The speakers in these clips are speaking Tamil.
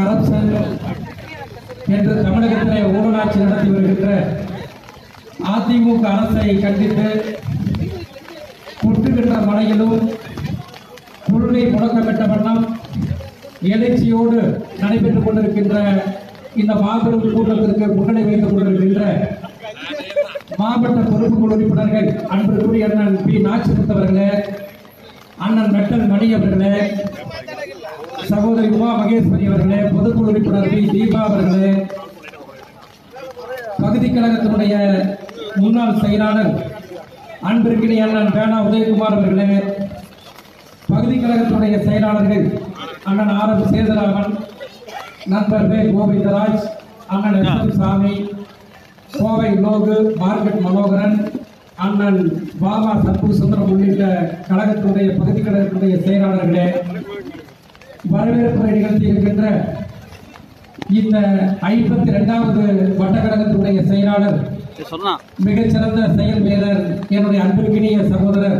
கரப்ஷன் என்று தமிழகத்திலே ஊழலாட்சி நடத்தி வருகின்ற அதிமுக அரசை கண்டித்து கொட்டுகின்ற மழையிலும் குருளை முழக்கமிட்ட வண்ணம் எழுச்சியோடு நடைபெற்றுக் கொண்டிருக்கின்ற இந்த மாபெரும் கூட்டத்திற்கு முன்னணி வைத்துக் கொண்டிருக்கின்ற மாவட்ட பொறுப்புக்குழு உறுப்பினர்கள் அன்புக்குரிய அண்ணன் பி. நாச்சிமுத்து அண்ணன் மெட்டல் மணி அவர்களே சகோதரி உமா மகேஸ்வரி அவர்களே பொதுக்குழு உறுப்பினர் பி தீபா அவர்களே பகுதி கழகத்தினுடைய முன்னாள் செயலாளர் அன்பிற்கிடையே அண்ணன் பேனா உதயகுமார் அவர்களே பகுதி கழகத்தினுடைய செயலாளர்கள் அண்ணன் ஆர். எம் சேதராமன் நண்பர் வே. கோவிந்தராஜ் அண்ணன் எஸ். எம். சாமி கோவை லோகு மார்க்கெட் மனோகரன் அண்ணன் பாபா சப்பு சுந்தரம் உள்ளிட்ட கழகத்தினுடைய பகுதி கழகத்தினுடைய செயலாளர்களே வரவேற்புரை நிகழ்த்தி இருக்கின்ற இந்த ஐம்பத்தி இரண்டாவது வட்டக்கழகத்தினுடைய செயலாளர் மிகச்சிறந்த செயல் வீரர் என்னுடைய அன்பிற்கினிய சகோதரர்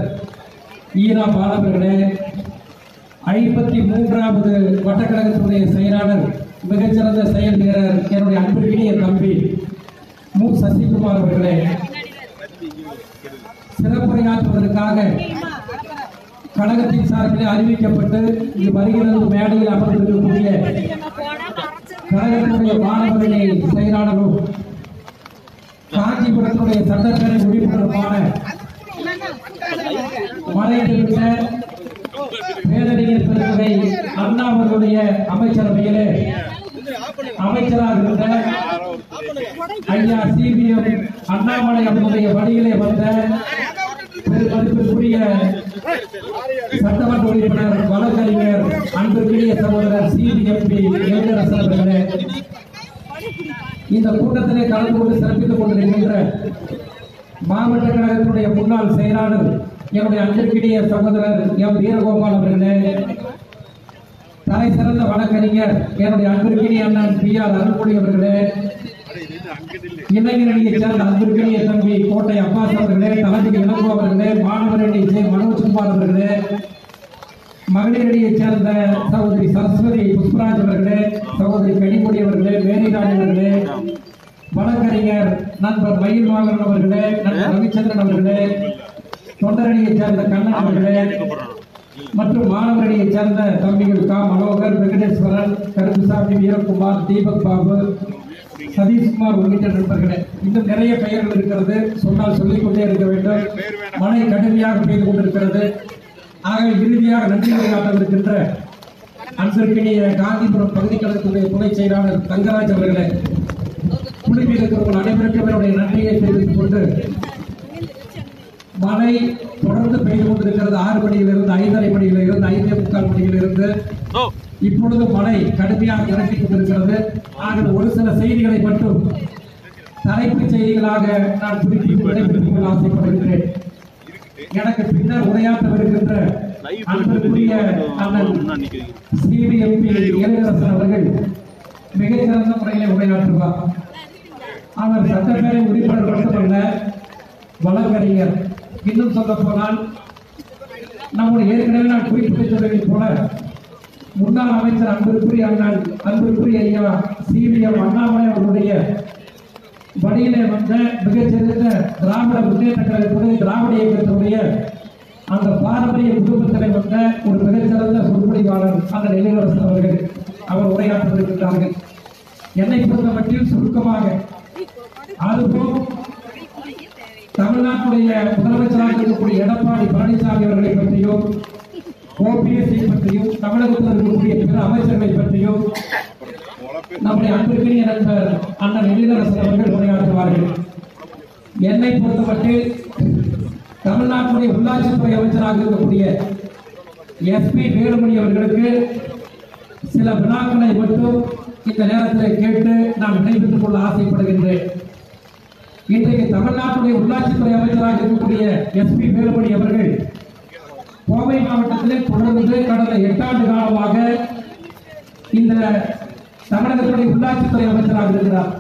ஈரா பாலவர்களே ஐம்பத்தி மூன்றாவது வட்டக்கழகத்தினுடைய செயலாளர் மிகச்சிறந்த செயல் வீரர் என்னுடைய அன்பிற்கினிய தம்பி மு. சசிகுமார் அவர்களே. சிறப்புரையாற்றுவதற்காக கழகத்தின் சார்பில் அறிவிக்கப்பட்டு இங்கு வருகிறது மேடையில் அமர்ந்திருக்கக்கூடிய கழகத்தினுடைய மாணவர்களை செயலாளரும் காஞ்சிபுரத்தினுடைய சட்டப்பேரவை உறுப்பினருமான மறைந்திருந்த பேரறிஞர் பெருந்தகை அண்ணா அவர்களுடைய அமைச்சரவையிலே அமைச்சராக இருந்த ஐயா சிபிஎம் அண்ணாமலை அவர்களுடைய வழியிலே வந்த பெருமதிப்பிற்குரிய சட்டமன்ற உறுப்பினர் வழக்கறிஞர் அன்பிற்குரிய சகோதரர் சிபிஎம்பி இளைஞரசன் அவர்களே இந்த கூட்டத்திலே கலந்து கொண்டு சிறப்பித்துக் கொண்டிருக்கின்ற மாவட்ட கழகத்தினுடைய முன்னாள் செயலாளர் என்னுடைய அன்பிற்கினிய சகோதரர் எம் வீரகோபால் அவர்களே தலை சிறந்த வழக்கறிஞர் என்னுடைய அன்பிற்கினிய அண்ணன் பி ஆர் அருள்மொழி அவர்களே இளைஞரணியை சேர்ந்த அன்பிற்கினிய தம்பி கோட்டை அப்பாஸ் அவர்களே தளபதி இளங்கோ அவர்களே மாணவரணி ஜே மனோஜ்குமார் அவர்களே மகளிரணியைச் சேர்ந்த சகோதரி சரஸ்வதி புஷ்பராஜ் அவர்களே சகோதரி கனிமொழி அவர்களே மேரிராணி அவர்களே வழக்கறிஞர் நண்பர் மயில் வாகன் அவர்களே நண்பர் ரவிச்சந்திரன் அவர்களே தொண்டரணியைச் சேர்ந்த கண்ணன் அவர்களே மற்றும் மாணவரணியைச் சேர்ந்த தம்பிகள் கா. மனோகர் வெங்கடேஸ்வரன் கருப்புசாமி வீரகுமார் தீபக் பாபு சதீஷ்குமார் உள்ளிட்ட நண்பர்களே இன்னும் நிறைய பெயர்கள் இருக்கிறது. சொன்னால் சொல்லிக் கொண்டே இருக்க வேண்டும். மழை கடுமையாக பெய்து கொண்டிருக்கிறது. ஆக இறுதியாக நன்றி உரையாற்றவிருக்கின்ற அன்பிற்கினிய காந்திபுரம் பகுதி கழகத்துடைய துணை செயலாளர் தங்கராஜ் அவர்களே குழுவில் இருக்கிறவர்கள் அனைவருக்கும் என்னுடைய நன்றியை தெரிவித்துக் கொண்டு மழை தொடர்ந்து பெய்து கொண்டிருக்கிறது. ஆறு மணியிலிருந்து ஐந்தரை மணியிலிருந்து ஐந்தே முக்கால் மணியிலிருந்து. இப்பொழுது மழை கடுமையாக இறக்கி கொண்டிருக்கிறது. ஆக ஒரு சில செய்திகளை மட்டும் தலைப்புச் செய்திகளாக நான் குறிப்பிட்டு விடைபெற்றுக் கொள்ள ஆசைப்படுகிறேன் எனக்கு பின்னர் உரையாற்றவிருக்கின்ற அன்பிற்குரிய அண்ணன் சிபிஎம்பி இளையரசன் அவர்கள் மிகச்சிறந்த முறையில் உரையாற்றுவார். அவர் சட்டப்பேரவை உறுப்பினர் மட்டுமல்ல வழக்கறிஞர். இன்னும் சொல்ல போனால் நம்முடைய ஏற்கனவே நான் குறிப்பிட்டு சொன்னதை போல முன்னாள் அமைச்சர் அன்பிற்குரிய அண்ணன் அன்பிற்குரிய ஐயா சிபிஎம் அண்ணாமலை அவர்களுடைய வழியிலே வந்த மிகச்சிறந்த திராவிட முன்னேற்ற கழகத்துடைய திராவிட இயக்கத்தினுடைய அந்த பாரம்பரிய குடும்பத்திலே வந்த ஒரு மிகச்சிறந்த சொற்பொழிவாளர் அந்த இளையரசன் அவர்கள் அவர் உரையாற்றிருக்கிறார்கள் என்னை பொறுத்த மட்டில் சுருக்கமாக அதுபோல் தமிழ்நாட்டுடைய முதலமைச்சராக இருக்கக்கூடிய எடப்பாடி பழனிசாமி அவர்களை பற்றியும் ஓபிஎஸ்ஐ பற்றியும் தமிழகத்தில் இருக்கக்கூடிய பிற அமைச்சர்களை பற்றியும் நம்முடைய அன்பிற்குரிய நண்பர் அண்ணன் எழிலரசன் அவர்கள் உரையாற்றுவார்கள். என்னை பொறுத்தமட்டில் தமிழ்நாட்டுடைய உள்ளாட்சித்துறை அமைச்சராக இருக்கக்கூடிய எஸ்பி வேலுமணி அவர்களுக்கு சில வினாக்களை மட்டும் இந்த நேரத்தில் கேட்டு நான் விடைபெற்றுக் கொள்ள ஆசைப்படுகின்றேன். இன்றைக்கு தமிழ்நாட்டுடைய உள்ளாட்சித்துறை அமைச்சராக இருக்கக்கூடிய எஸ்பி வேலுமணி அவர்கள் கோவை மாவட்டத்திலே தொடர்ந்து கடந்த எட்டாண்டு காலமாக இந்த தமிழகத்துடைய உள்ளாட்சித்துறை அமைச்சராக இருக்கிறார்.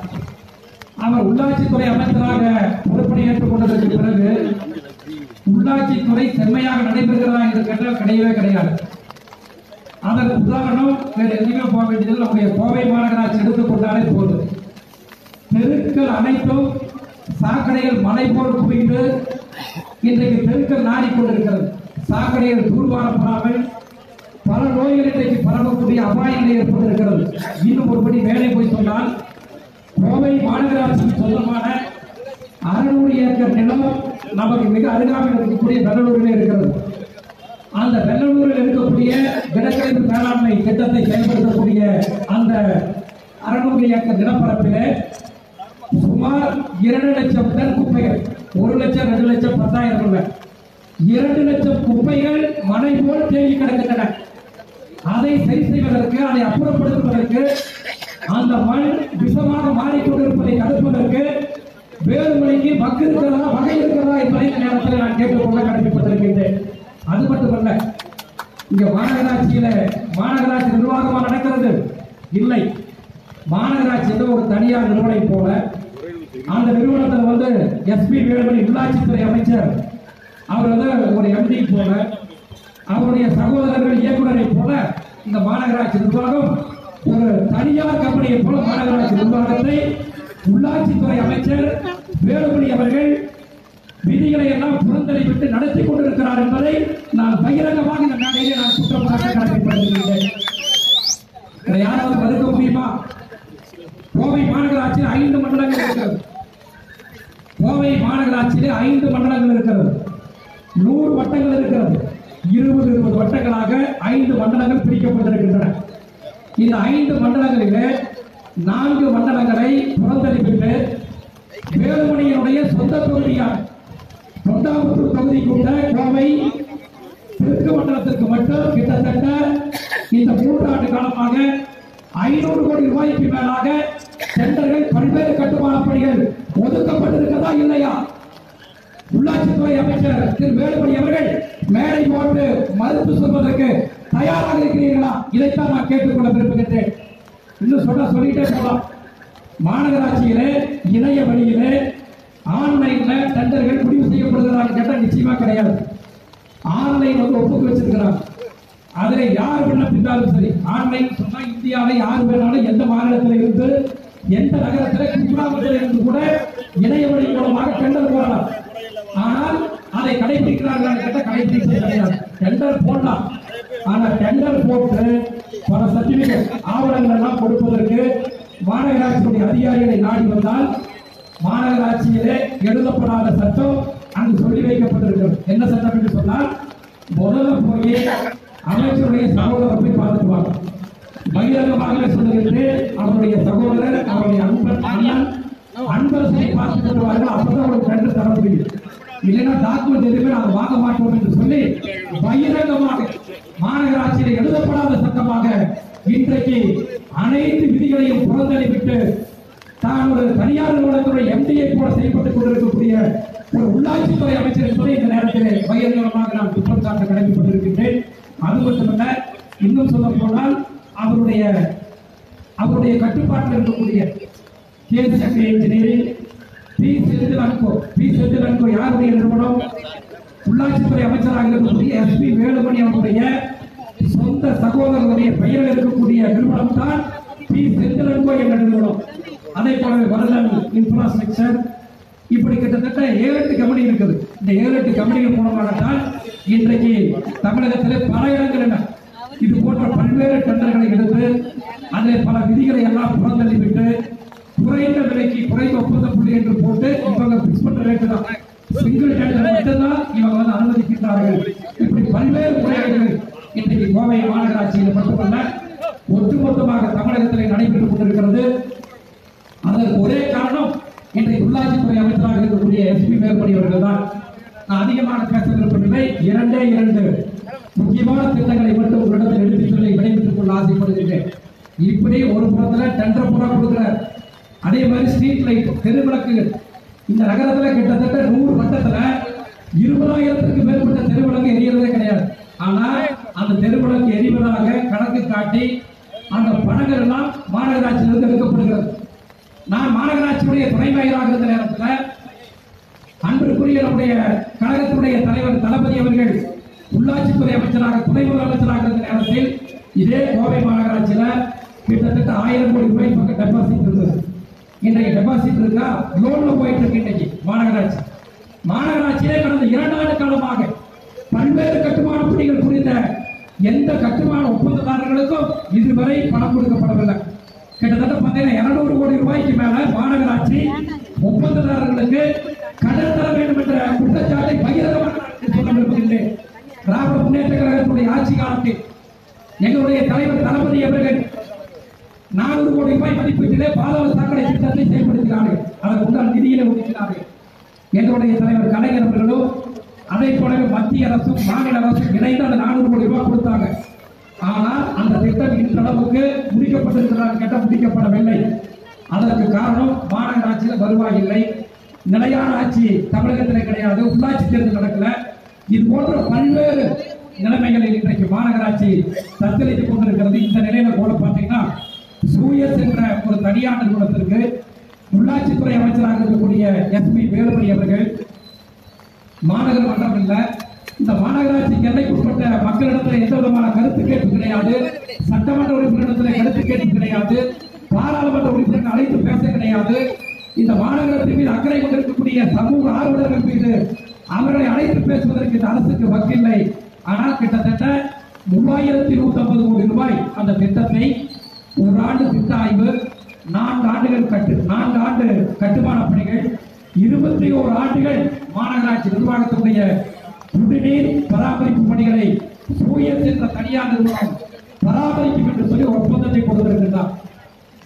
அவர் உள்ளாட்சித்துறை அமைச்சராக பொறுப்பணி ஏற்றுக் கொண்டதற்கு பிறகு உள்ளாட்சித்துறை செம்மையாக நடைபெறுகிறதா என்று கேட்டால் கிடையவே கிடையாது. அதற்கு உதாரணம் வேறு எங்கேயுமே போக வேண்டியதில் நம்முடைய கோவை மாநகராட்சி எடுத்துக்கொண்டாலே போதும். தெருக்கள் அனைத்தும் சாக்கடைகள் மலை போல் குவிந்து இன்றைக்கு தெருக்கள் நாடிக்கொண்டிருக்கிறது. சாக்கடைகள் தூர்வாரப்படாமல் பல நோய்கள் இன்றைக்கு பரவக்கூடிய அபாயங்கள் ஏற்பட்டிருக்கிறது. இன்னும் ஒருபடி மேலே போய் சொன்னால் கோவை மாநகராட்சிக்கு சொந்தமான அறுநூறு ஏக்கர் நிலம் நமக்கு மிக அருகாமையில் இருக்கக்கூடிய வெள்ளலூரில் இருக்கிறது. அந்த வெள்ளலூரில் இருக்கக்கூடிய திடக்கழிவு மேலாண்மை திட்டத்தை செயல்படுத்தக்கூடிய அந்த அறுநூறு ஏக்கர் நிலப்பரப்பில் சுமார் இரண்டு லட்சம் டன் குப்பைகள் ஒரு லட்சம் ரெண்டு லட்சம் பத்தாயிரம் இல்லை இரண்டு லட்சம் குப்பைகள் மனை போல் தேங்கி கிடக்கின்றன. அதை சரி செய்வதற்கு அதை அப்புறப்படுத்துவதற்கு அந்த மண் விஷமாக மாறிக்கொண்டிருப்பதை தடுப்பதற்கு வேறுமொழிக்கு வக்கு இருக்கிறதா வகை இருக்கிறதா என்பதை இந்த நேரத்தில் நான் கேட்டுக்கொள்ள கடமைப்பட்டிருக்கின்றேன் அது மட்டுமல்ல இங்க மாநகராட்சியில மாநகராட்சி நிர்வாகமா நடக்கிறது இல்லை. மாநகராட்சி என்ற ஒரு தனியார் நிறுவனம் போல. அந்த நிறுவனத்தில் வந்து எஸ்பி வேலுமணி உள்ளாட்சித்துறை அமைச்சர் அவர் வந்து ஒரு எம்டி போல அவருடைய சகோதரர்கள் இயக்குநரை போல இந்த மாநகராட்சி நிர்வாகம் ஒரு தனியார் கம்பெனியை போல மாநகராட்சி நிர்வாகத்தை உள்ளாட்சித்துறை அமைச்சர் வேலுமணி அவர்கள் விதிகளை எல்லாம் புறந்தள்ளிவிட்டு நடத்தி கொண்டிருக்கிறார் என்பதை நான் பகிரங்கமாக இந்த மேடையிலே நான் குற்றமாக கடமைப்படுத்துகிறேன் இதை யாராவது மறுக்க முடியுமா? கோவை மாநகராட்சியில் ஐந்து மண்டலங்கள் இருக்கிறது. கோவை மாநகராட்சியிலே ஐந்து மண்டலங்கள் இருக்கிறது. நூறு வட்டங்கள் இருக்கிறது. இருபது இருபது வட்டங்களாக ஐந்து மண்டலங்கள் பிரிக்கப்பட்டிருக்கின்றன. இந்த ஐந்து மண்டலங்களிலே நான்கு மண்டலங்களை புறந்தளிப்பிட்டு வேலுமணியினுடைய சொந்த தொகுதியான தொண்டாமுத்தூர் தொகுதிக்குள்ள கோவை தெற்கு மண்டலத்திற்கு மட்டும் கிட்டத்தட்ட இந்த மூன்றாண்டு காலமாக ஐநூறு கோடி ரூபாய்க்கு மேலாக டெண்டர்கள் பல்வேறு கட்டுமான பணிகள் ஒதுக்கப்பட்டிருக்கிறதா இல்லையா? உள்ளாட்சித்துறை அமைச்சர் திரு வேலுமணி அவர்கள் மேடை போட்டு மறுப்பு சொல்வதற்கு தயாராக இருக்கிறீர்களா? இதைத்தான் நான் கேட்டுக்கொள்ள விரும்புகின்றேன். இன்னும் சொல்ல சொல்லிட்டே போகலாம் மாநகராட்சியிலே இணைய வழியிலே ஆன்லைன்ல டெண்டர்கள் முடிவு செய்யப்படுகிறார்கள் கேட்டால் நிச்சயமா கிடையாது. ஆன்லைன் வந்து ஒப்புக்கு வச்சிருக்கிறாங்க. அதுல யார் விண்ணப்பித்தாலும் சரி ஆன்லைன் சொன்னா இந்தியாவில் யார் வேணாலும் எந்த மாநிலத்தில் இருந்து எந்த நகரத்தில் குஜராத்தில் இருந்து கூட இணைய வழி மூலமாக டெண்டர் போடலாம். ஆனால் அதை கடைபிடிக்கிறார்கள் கேட்ட கடைபிடிப்பது கிடையாது. டெண்டர் போடலாம். ஆனா டெண்டர் போட்டு பல சர்டிபிகேட் ஆவணங்கள் எல்லாம் கொடுப்பதற்கு மாநகராட்சியுடைய அதிகாரிகளை நாடி வந்தால் மாநகராட்சியிலே எழுதப்படாத சட்டம் அங்கு சொல்லி வைக்கப்பட்டிருக்கிறது. என்ன சட்டம் என்று சொன்னால் முதல்ல போய் அமைச்சருடைய சகோதரர் போய் பார்த்துக்குவாங்க பகிரங்கமாக சொல்லுகின்றேன் அவருடைய சகோதரர் அவருடைய அன்பர் அண்ணன் அன்பரசை பார்த்துட்டு வருவார்கள் அப்பதான் அவருக்கு ரெண்டு தர முடியும் இல்லைன்னா டாக்குமெண்ட் எதுவுமே நாங்கள் வாங்க மாட்டோம் என்று சொல்லி பகிரங்கமாக மாநகராட்சியில் எழுதப்படாத சட்டமாக இன்றைக்கு அனைத்து விதிகளையும் புறந்தள்ளிவிட்டு தான் ஒரு தனியார் நிறுவனத்துடைய எம்டிஏ போல செயல்பட்டுக் கொண்டிருக்கக்கூடிய ஒரு உள்ளாட்சித்துறை அமைச்சர் என்பதை இந்த நேரத்தில் பகிரங்கமாக நான் குற்றம் சாட்ட கடமைப்பட்டிருக்கின்றேன் அது மட்டுமல்ல இன்னும் சொல்ல போனால் அவருடைய அவருடைய கட்டுப்பாட்டில் இருக்கக்கூடிய KCSC engineering P Senthil and co P Senthil and co யாருடைய நிறுவனம் உள்ளாட்சித்துறை அமைச்சராக இருக்கக்கூடிய எஸ்பி வேலுமணி அவருடைய சொந்த சகோதரருடைய பெயரில் இருக்கக்கூடிய நிறுவனம் தான் பி செந்தில் அன்கோ என்ற நிறுவனம் அதே போலவே வரதன் இன்ஃப்ராஸ்ட்ரக்சர் இப்படி கிட்டத்தட்ட ஏழு எட்டு கம்பெனி இருக்குது இந்த ஏழு எட்டு கம்பெனிகள் மூலமாகத்தான் இன்றைக்கு தமிழகத்தில் பல இடங்கள் என்ன இது போன்ற பல்வேறு டெண்டர்களை எடுத்து அதில் பல விதிகளை எல்லாம் புறந்தள்ளிவிட்டு குறைந்த விலைக்கு குறைந்த ஒப்பந்த புள்ளி என்று போட்டு இவங்க பிக்ஸ் பண்ற ரேட்டு தான். சிங்கிள் டெண்டர் மட்டும்தான் இவங்க வந்து அனுமதிக்கின்றார்கள். இப்படி பல்வேறு முறைகள் இன்றைக்கு கோவை மாநகராட்சியில் மட்டுமல்ல ஒட்டுமொத்தமாக தமிழகத்தில் நடைபெற்றுக் கொண்டிருக்கிறது. அதற்கு ஒரே காரணம் இன்றைக்கு உள்ளாட்சித்துறை அமைச்சராக இருக்கக்கூடிய எஸ்பி மேற்படி அவர்கள் தான். நான் பேச விரும்பவில்லை இரண்டே இரண்டு முக்கியமான திட்டங்களை மட்டும் உங்களிடத்தில் எடுத்துச் சொல்லி விடைபெற்றுக் கொள்ள ஆசைப்படுகின்றேன். இப்படி ஒரு புறத்துல டெண்டர் பூரா கொடுக்கிற அதே மாதிரி ஸ்ட்ரீட் லைட் தெருவிளக்குகள். இந்த நகரத்தில் கிட்டத்தட்ட நூறு வட்டத்தில் இருபதாயிரத்துக்கு மேற்பட்ட தெருவிளக்கு எரியறதே கிடையாது. ஆனால் அந்த தெருவிளக்கு எரிவதாக கணக்கு காட்டி அந்த பணங்கள் எல்லாம் மாநகராட்சியிலிருந்து எடுக்கப்படுகிறது. நான் மாநகராட்சியுடைய துணை மேயராக இருந்த நேரத்தில் அன்பிற்குரிய நம்முடைய கழகத்தினுடைய தலைவர் தளபதி அவர்கள் உள்ளாட்சித்துறை அமைச்சராக துணை முதலமைச்சராக இருந்த நேரத்தில் இதே கோவை மாநகராட்சியில் கிட்டத்தட்ட ஆயிரம் கோடி ரூபாய் பக்கம் டெபாசிட் இருந்தது. இன்றைக்கு டெபாசிட் இருக்கா? லோன்ல போயிட்டு இருக்கு இன்னைக்கு மாநகராட்சி. மாநகராட்சியிலே கடந்த இரண்டு ஆண்டு காலமாக பல்வேறு கட்டுமான பணிகள் புரிந்த எந்த கட்டுமான ஒப்பந்ததாரர்களுக்கும் இதுவரை பணம் கொடுக்கப்படவில்லை. கிட்டத்தட்ட பார்த்தீங்கன்னா இருநூறு கோடி ரூபாய்க்கு மேல மாநகராட்சி ஒப்பந்ததாரர்களுக்கு கடன் தர வேண்டும் என்ற குற்றச்சாட்டை பகிரங்கமாக சொல்ல விரும்புகின்றேன். திராவிட முன்னேற்ற கழகத்துடைய ஆட்சி காலத்தில் எங்களுடைய தலைவர் தளபதி அவர்கள் நானூறு கோடி ரூபாய் மதிப்பீட்டிலே பாதாள சாக்கடை திட்டத்தை செயல்படுத்தினார்கள். அதற்கு உண்டான நிதியிலே ஒதுக்கினார்கள். எங்களுடைய தலைவர் கலைஞர் அவர்களும் அதை போலவே மத்திய அரசும் மாநில அரசும் இணைந்து அந்த நானூறு கோடி ரூபாய் கொடுத்தாங்க. ஆனால் அந்த திட்டம் இன்றளவுக்கு முடிக்கப்பட்டிருக்கிறார் கேட்டால் முடிக்கப்படவில்லை. அதற்கு காரணம் மாநகராட்சியில் வருவாய் இல்லை. நிலையான ஆட்சி தமிழகத்தில் கிடையாது. உள்ளாட்சி தேர்தல் நடக்கல. இது போன்ற பல்வேறு நிலைமைகளில் இன்றைக்கு மாநகராட்சி தத்தளித்துக் கொண்டிருக்கிறது. இந்த நிலையில கூட பார்த்தீங்கன்னா சூயஸ் என்ற ஒரு தனியார் நிறுவனத்திற்கு உள்ளாட்சித்துறை அமைச்சராக இருக்கக்கூடிய எஸ்பி வேலுமணி அவர்கள் மாநகர மன்றம் இல்லை. இந்த மாநகராட்சி எல்லைக்குட்பட்ட மக்களிடத்தில் எந்த விதமான கருத்து கேட்பு கிடையாது. சட்டமன்ற உறுப்பினரிடத்தில் கருத்து கேட்பு கிடையாது. பாராளுமன்ற உறுப்பினர் அழைத்து பேச கிடையாது. இந்த மாநகரத்தின் மீது அக்கறை கொண்டிருக்கக்கூடிய சமூக ஆர்வலர்கள் மீது அவர்களை அழைத்து பேசுவதற்கு இந்த அரசுக்கு வக்கில்லை. ஆனால் கிட்டத்தட்ட மூவாயிரத்தி நூத்தி ஐம்பது கோடி ரூபாய் அந்த திட்டத்தை ஒரு ஆண்டு திட்ட ஆய்வு நான்கு ஆண்டுகள் கட்டு நான்கு ஆண்டு கட்டுமான பணிகள் இருபத்தி ஓரு ஆண்டுகள் மாநகராட்சி நிர்வாகத்தினுடைய குடிநீர் பராமரிப்பு பணிகளை சூயஸ் என்ற தனியார் நிறுவனம் பராமரிக்கும் என்று சொல்லி ஒப்பந்தத்தை கொடுத்திருக்கிறார்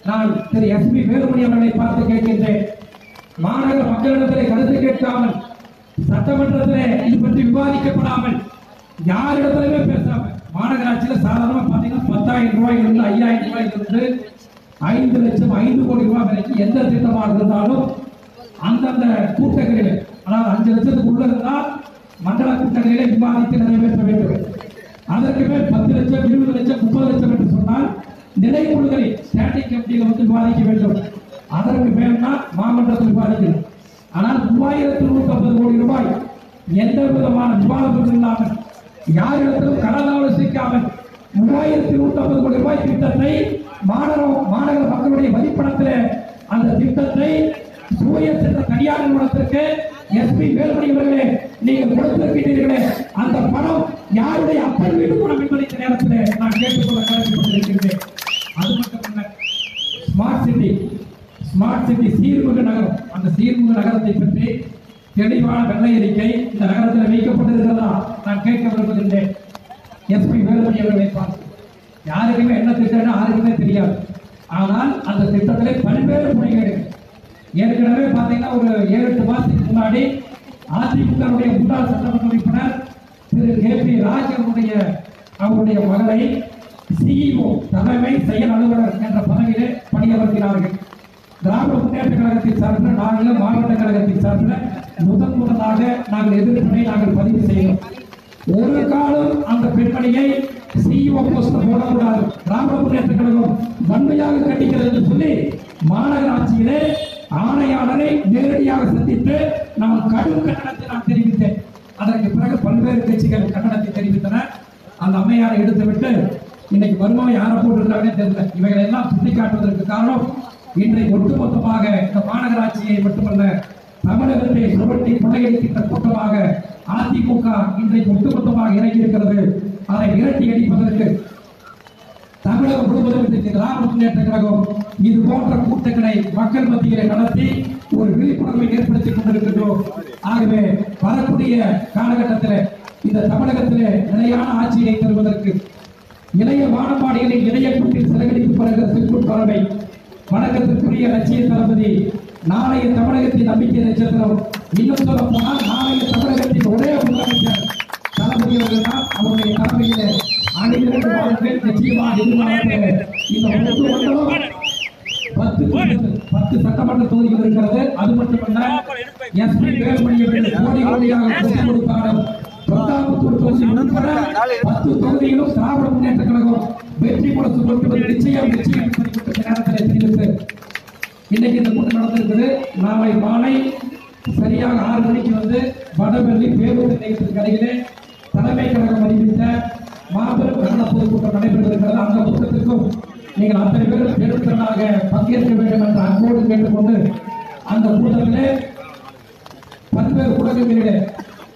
நான் திரு எஸ் பி வேலுமணி அவர்களை பார்த்து கேட்கின்றேன். மாநகர மக்களிடத்திலே கருத்து கேட்காமல் சட்டமன்றத்திலே இது பற்றி விவாதிக்கப்படாமல் யாரிடத்திலுமே பேசாமல் மாநகராட்சியில சாதாரணமா பாத்தீங்கன்னா பத்தாயிரம் ரூபாய் இருந்து ஐயாயிரம் ரூபாயில இருந்து ஐந்து லட்சம் ஐந்து கோடி ரூபாய் வரைக்கும் எந்த திட்டமாக இருந்தாலும் அந்தந்த கூட்டங்களில் அதாவது அஞ்சு லட்சத்துக்கு உள்ள இருந்தால் மண்டல கூட்டங்களிலே விவாதித்து நிறைவேற்ற வேண்டும். அதற்கு மேல் பத்து லட்சம் இருபது லட்சம் முப்பது லட்சம் என்று சொன்னால் நிலைக்குழுகளில் ஸ்டாண்டிங் கமிட்டியில் வந்து விவாதிக்க வேண்டும். அதற்கு மேல்னா மாமன்றத்தில் விவாதிக்கணும். ஆனால் மூவாயிரத்து நூற்றி ஐம்பது கோடி ரூபாய் எந்த விதமான விவாதமும் இல்லாமல் யாரிடத்திலும் கடன் ஆலோசிக்காமல் மூவாயிரத்தி நூத்தி ஐம்பது கோடி ரூபாய் திட்டத்தை மாநகர மாநகர மக்களுடைய வரிப்பணத்திலே அந்த திட்டத்தை சூரிய சென்ற தனியார் நிறுவனத்திற்கு எஸ்பி வேலுமணி அவர்களே நீங்கள் கொடுத்திருக்கிறீர்களே. அந்த பணம் யாருடைய அப்பன் வீட்டு பணம் என்பதை இந்த நேரத்தில் நான் கேட்டுக்கொள்ள கடமைப்பட்டிருக்கின்றேன் அது மட்டுமல்ல ஸ்மார்ட் சிட்டி ஸ்மார்ட் சிட்டி சீர்மிகு நகரம் அந்த சீர்மிகு நகரத்தை பற்றி தெளிவான வெள்ளை அறிக்கை இந்த நகரத்தில் வைக்கப்பட்டிருக்கிறதா நான் கேட்க விரும்புகின்றேன் எஸ்பி வேலுமணி அவர்களை பார்த்து யாருக்குமே என்ன திட்டம்னு யாருக்குமே தெரியாது. ஆனால் அந்த திட்டத்திலே பல்வேறு முறைகேடுகள் ஏற்கனவே பார்த்தீங்கன்னா ஒரு ஏழு எட்டு மாதத்துக்கு முன்னாடி அதிமுகவுடைய முன்னாள் சட்டமன்ற உறுப்பினர் திரு. கே. பி. ராஜனுடைய அவருடைய மகளை சிஇஓ தலைமை செயல் அலுவலர் என்ற பதவியிலே பணியமர்த்தினார்கள். திராவிட முன்னேற்ற கழகத்தின் சார்பில் நாங்கள் மாவட்ட கழகத்தின் சார்பில் முதன் முதலாக நாங்கள் எதிர்ப்பினை நாங்கள் பதிவு செய்யணும் ஒரு காலம் அந்த பெண்மணியை சிஇஓ போஸ்ட் போடக்கூடாது திராவிட முன்னேற்ற கழகம் வன்மையாக கண்டிக்கிறது என்று சொல்லி மாநகராட்சியிலே ஆணையாளரை நேரடியாக சந்தித்து நாம் கடும் கட்டணத்தை நான் தெரிவித்தேன். அதற்கு பிறகு பல்வேறு கட்சிகள் கட்டணத்தை தெரிவித்தன. அந்த அம்மையாரை எடுத்துவிட்டு இன்னைக்கு வருமானம் யாரை போட்டிருக்காங்கன்னு தெரியல. இவைகளை எல்லாம் சுட்டிக்காட்டுவதற்கு காரணம் இன்றைக்கு ஒட்டுமொத்தமாக இந்த மாநகராட்சியை மட்டுமல்ல தமிழகத்தை சுழட்டி கொள்ளையடித்த கூட்டமாக அதிமுக இன்றைக்கு ஒட்டுமொத்தமாக இறங்கியிருக்கிறது அதை விரட்டி அடிப்பதற்கு தமிழகம் முழுவதும் இன்றைக்கு திராவிட முன்னேற்ற கழகம் இது போன்ற கூட்டங்களை மக்கள் மத்தியிலே நடத்தி ஒரு விழிப்புணர்வை ஏற்படுத்திக் கொண்டிருக்கின்றோம். ஆகவே வரக்கூடிய காலகட்டத்தில் இந்த தமிழகத்திலே நிலையான ஆட்சியை தருவதற்கு இளைய வானப்பாடிகளின் இளைய கூட்டில் சிறகடிப்பு பறக்கிற செங்குட் பறவை வணக்கத்திற்குரிய லட்சிய தளபதி நாளைய தமிழகத்தின் நம்பிக்கை நட்சத்திரம் இன்னும் சொல்ல போனால் நாளைய தமிழகத்தின் ஒரே முதலமைச்சர் தளபதி அவர்கள் தான் அவருடைய தலைமையில அனைவரும் வாழ்க்கை நிச்சயமாக இந்த பத்து பத்து சட்டமன்ற தொகுதிகள் இருக்கிறது. அது மட்டுமல்ல எஸ்பி வேலுமணி அவர்கள் கோடி கோடியாக பரிசு கொடுத்தாலும் பிரதாபத்தூர் தொகுதி உட்பட பத்து தொகுதிகளும் திராவிட முன்னேற்ற கழகம் வெற்றி கொடுத்து கொடுப்பது நிச்சயம் நிச்சயம். நேரத்தில் தெரிவித்து இன்னைக்கு இந்த கூட்டம் நடந்திருக்குது நாளை மாலை சரியாக ஆறு மணிக்கு வந்து வடவெள்ளி பேருந்து நிலையத்திற்கு அருகிலே தலைமை கழகம் அறிவித்த மாபெரும் கண்டன பொதுக்கூட்டம் நடைபெறுகிறது அந்த கூட்டத்திற்கும் நீங்கள் அத்தனை பேரும் பெருந்திரளாக பங்கேற்க வேண்டும் என்ற அன்போடு கேட்டுக்கொண்டு அந்த கூட்டத்திலே பல்வேறு ஊடகங்களிலே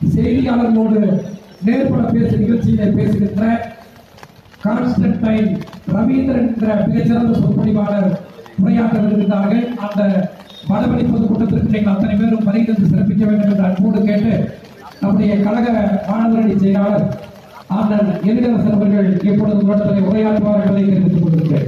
செய்தியாளர்களோடு நேர்பட பேசும் நிகழ்ச்சியிலே பேசுகின்ற கான்ஸ்டன்டைன் ரவீந்திரன் என்ற மிகச்சிறந்த சொற்பொழிவாளர் உரையாற்ற வருகின்றார்கள் அந்த வடவழி பொதுக்கூட்டத்திற்கு நீங்கள் அத்தனை பேரும் வருகிறது சிறப்பிக்க வேண்டும் என்று அன்போடு கேட்டு நம்முடைய கழக மாணவரணி செயலாளர் ஆனந்த் எழிலரசன் அவர்கள் இப்பொழுது உங்களிடத்தில் உரையாற்றுவார்கள் என்பதை தெரிவித்துக் கொண்டிருக்கிறேன்